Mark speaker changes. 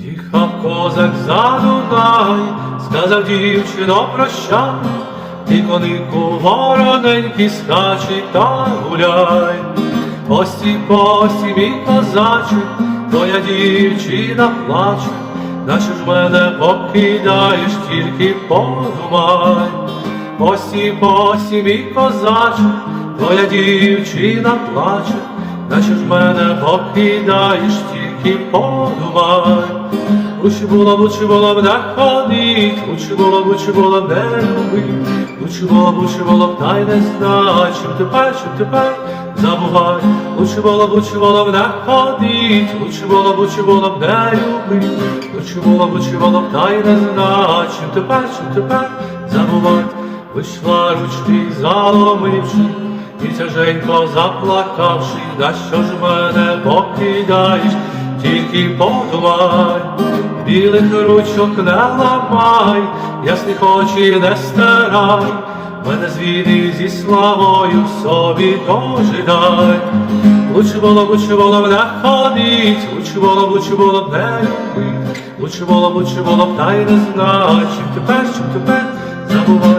Speaker 1: Їхав козак за Дунай, сказав дівчино прощай, ти конику вороненький скачи та гуляй. Осі посі мій козаче, твоя дівчина плаче, наче ж мене покидаєш, тільки подумай. Осі посі мій козаче, твоя дівчина плаче, наче ж мене покидаєш, тільки подумай. Лучше було, лучше було б не ходить, лучше було, лучше було б не любить, лучше було, лучше було б та й не знать, чим тепер, чим тепер забувай. Лучше було, лучше було б не ходить, лучше було, лучше було б не любить, лучше було, лучше було б та й не знать, чим тепер, чим забувай. Вийшла ручки заломивши, і тяженько заплакавши, да що ж мене покидаєш, тільки подумай, білих ручок не ламай, ясних очі не стирай, мене з зі славою собі дожидай. Лучше було, лучше було б не ходить, лучше було, лучше було б не любить, лучше було, лучше було б та й не знать, чим тепер, чим тепер забувати.